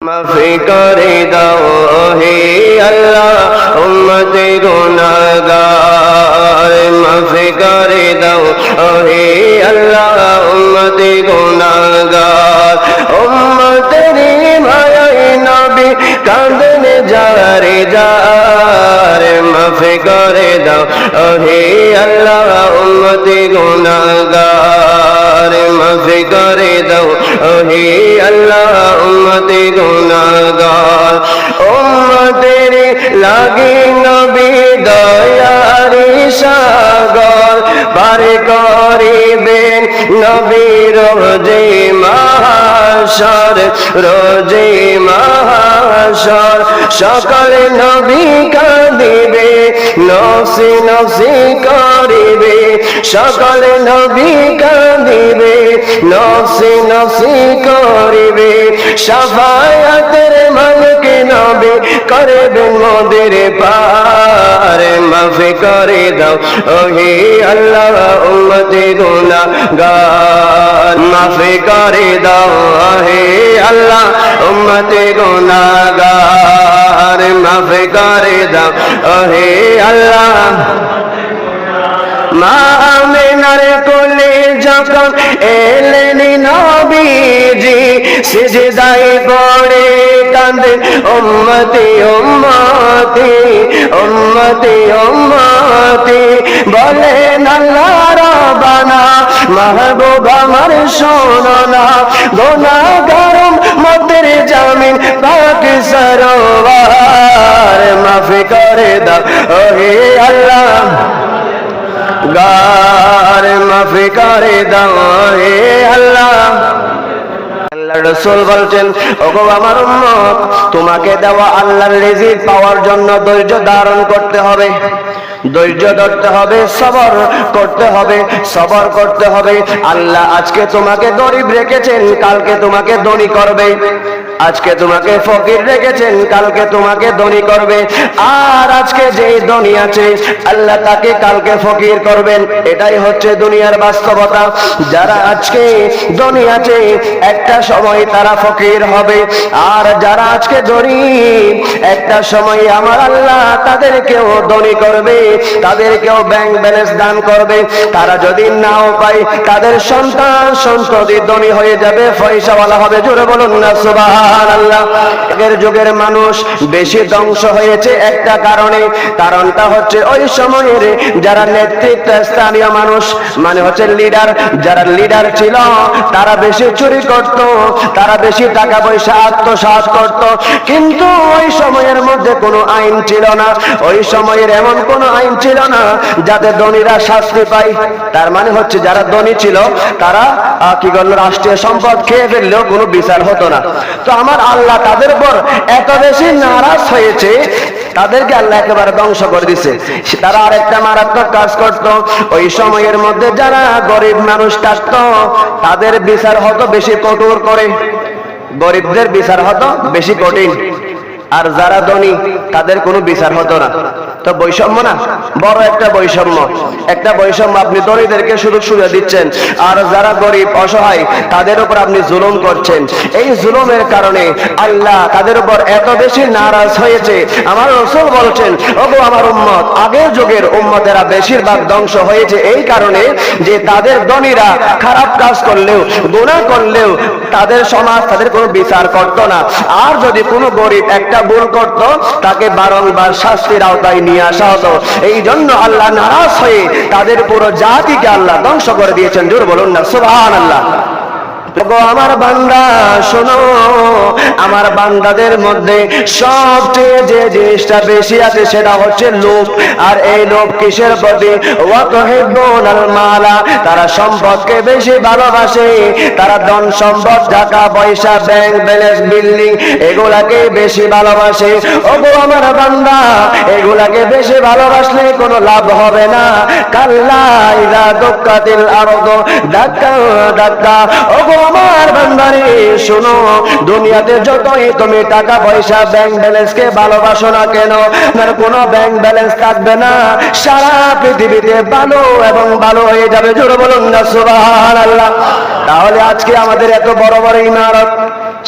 মাফি করে দাও হে আল্লাহ উম্মতে গুনাহগার মাফি করে দাও হে আল্লাহ উম্মতে গুনাহগার উম্মতের ভাই নবী কাঁদন যারে যার মাফি করে দাও হে লাগি নবী দয়ারি সাগর পারে করিবেন নবী রোজে মহাশর রোজে মহাশর। সকল নবী কাঁদিবে নসি নসি করিবে। সকল নবী কাঁদিবে নসি নসি করিবে। মালিক নবী করবেন মোদের পার, মাফি করে দাও। ওহে আল্লাহ উম্মতে গুনা গান মাফি করে দাও। হে আল্লাহ উম্মতে গুনা গান মাফি করে দাও। ওহে আল্লাহ। মা আমিনার কোলে যখন এলেন নবীজি সিজদাই পড়ে কান্দে উম্মতি উম্মতি উম্মতি উম্মতি। বলেন আল্লাহ রাব্বানা, মাহবুব আমার শোনো না। গুনাহগারম মদের জামিন, পাক সরোয়ার মাফি করে দাও ও হে আল্লাহ। গার মাফি করে আল্লাহ রসুল বলছেন, ওগো আমার উম্মত, তোমাকে দেওয়া আল্লাহর রিজিক পাওয়ার জন্য ধৈর্য ধারণ করতে হবে। ধৈর্য ধরতে হবে, সবর করতে হবে, সবর করতে হবে। আল্লাহ আজকে তোমাকে গরিব রেখেছেন, কালকে তোমাকে ধনী করবে। আজকে তোমাকে ফকির রেখেছেন, কালকে তোমাকে ধনী করবে। আর আজকে যে ধনী আছে, আল্লাহ তাকে কালকে ফকির করবেন। এটাই হচ্ছে দুনিয়ার বাস্তবতা। যারা আজকে ধনী আছে, একটা সময় তারা ফকির হবে। আর যারা আজকে গরিব একটা সময় আমার আল্লাহ তাদেরকেও ধনী করবে, তাদেরকেও ব্যাংক ব্যালেন্স দান করবে। তারা যদি নাও পায়, তাদের সন্তান সন্ততি ধনী হয়ে যাবে। পয়সাওয়ালা হবে, জোরে বলুন না, সুবাহান। আগের যুগের মানুষ বেশি ধ্বংস হয়েছে একটা কারণে। কারণটা হচ্ছে ওই সময়ের যারা নেতৃত্ব স্থানীয় মানুষ মানে হচ্ছে লিডার যারা লিডার ছিল, তারা বেশি চুরি করত, তারা বেশি টাকা পয়সা করত। কিন্তু ওই সময়ের মধ্যে কোনো আইন ছিল না। ওই সময়ের এমন কোনো আইন ছিল না যাতে ধনীরা শাস্তি পায়। তার মানে হচ্ছে যারা ধনী ছিল, তারা কি করল রাষ্ট্রীয় সম্পদ খেয়ে ফেললেও কোনো বিচার হতো না। তো আমার আল্লাহ তাদের উপর এত বেশি নারাজ হয়েছে, তাদেরকে আল্লাহ একেবারে ধ্বংস করে দিছে। তারা আরেকটা মারাত্মক কাজ করত। ওই সময়ের মধ্যে যারা গরিব মানুষ থাকত, তাদের বিচার হতো বেশি কঠোর করে। গরিবদের বিচার হতো বেশি কঠিন। আর যারা ধনী, তাদের কোনো বিচার হতো না। তো বৈষম্য না? বড় একটা বৈষম্য। একটা বৈষম্য আপনি ধনীদেরকে সুযোগ সুবিধা দিচ্ছেন। আর যারা গরিব, অসহায়, তাদের উপর আপনি জুলুম করছেন। এই জুলুমের কারণে আল্লাহ তাদের উপর এত বেশি নারাজ হয়েছে। আমার রসুল বলছেন, ওগো আমার উম্মত, আগের যুগের উম্মতেরা বেশিরভাগ ধ্বংস হয়েছে এই কারণে যে তাদের ধনীরা খারাপ কাজ করলেও গুণা করলেও তাদের সমাজ, তাদের কোনো বিচার করত না। আর যদি কোনো গরিব একটা ভুল করত, তাকে বারংবার শাস্তির আওতায় নিয়ে আসা হতো। এই জন্য আল্লাহ নারাজ হয়ে তাদের পুরো জাতিকে আল্লাহ ধ্বংস করে দিয়েছেন। জোর বলুন না সুবাহ আল্লাহ গো আমার বান্দা, শোনো। আমার বান্দাদের মধ্যে সবচেয়ে যে জিনিসটা বেশি আছে সেটা হচ্ছে লোভ। আর এই লোভ কিসের প্রতি? মালা তারা সম্পদকে বেশি ভালোবাসে। তারা ধন সম্পদ, টাকা, পয়সা ব্যাংক ব্যালেন্স বিল্ডিং এগুলাকে বেশি ভালোবাসে। ওগো আমার বান্দা, এগুলাকে বেশি ভালোবাসলে কোনো লাভ হবে না। কাল্লা ইদা দুক্কাতিল আরদ দাক্কা দাক্কা ওগো আমার বান্দারে, শোনো, দুনিয়াতে যতই তুমি টাকা পয়সা ব্যাংক ব্যালেন্স কে ভালোবাসো না কেন আর কোনো ব্যাংক ব্যালেন্স থাকবে না। সারা পৃথিবীতে ভালো এবং ভালো হয়ে যাবে। জোরে বলুন না, সুবহানাল্লাহ। তাহলে আজকে আমাদের এত বড় বড় ইমারত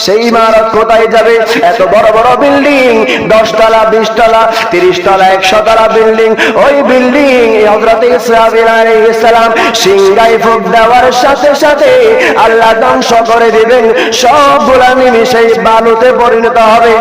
সেই ইমারত কোথায় যাবে? এত বড় বড় বিল্ডিং দশ তলা বিশ তলা তিরিশ তলা একশো তলা বিল্ডিং ওই বিল্ডিং হজরত ইসলাম সিংগাই ফুক দেওয়ার সাথে সাথে আল্লাহ ধ্বংস করে দিবেন। সবগুলা সেই বালুতে পরিণত হবে।